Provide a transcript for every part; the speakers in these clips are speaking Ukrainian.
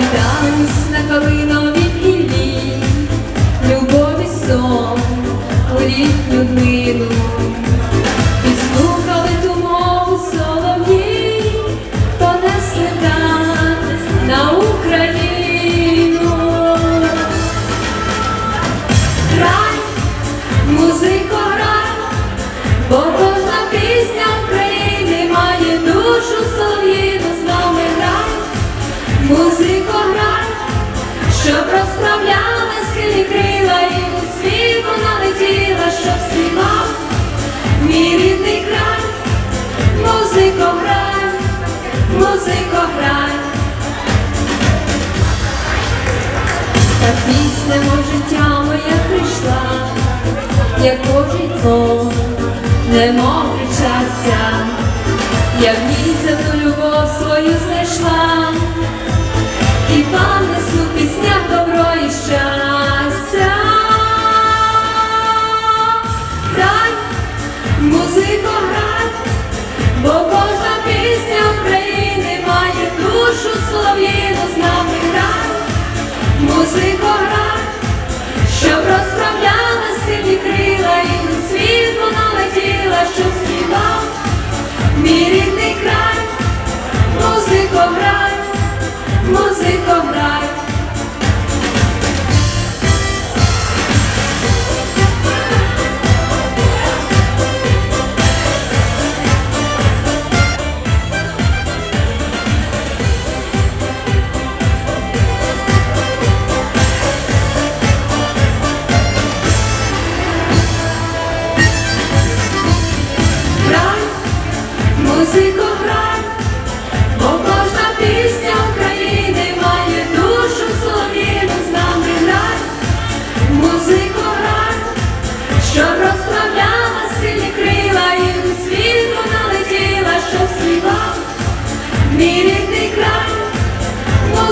танець на кориновій іллі, любові сон у літню дни. Щоб розправляли схилі крила і у світ вона летіла, щоб співав мій рідний край, музико грай, музико грай. Та пісня мо життя моє прийшла, як пожитло, немов причастя, я в місяць до любов свою знайшла.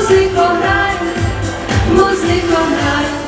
музико грай, музико грай.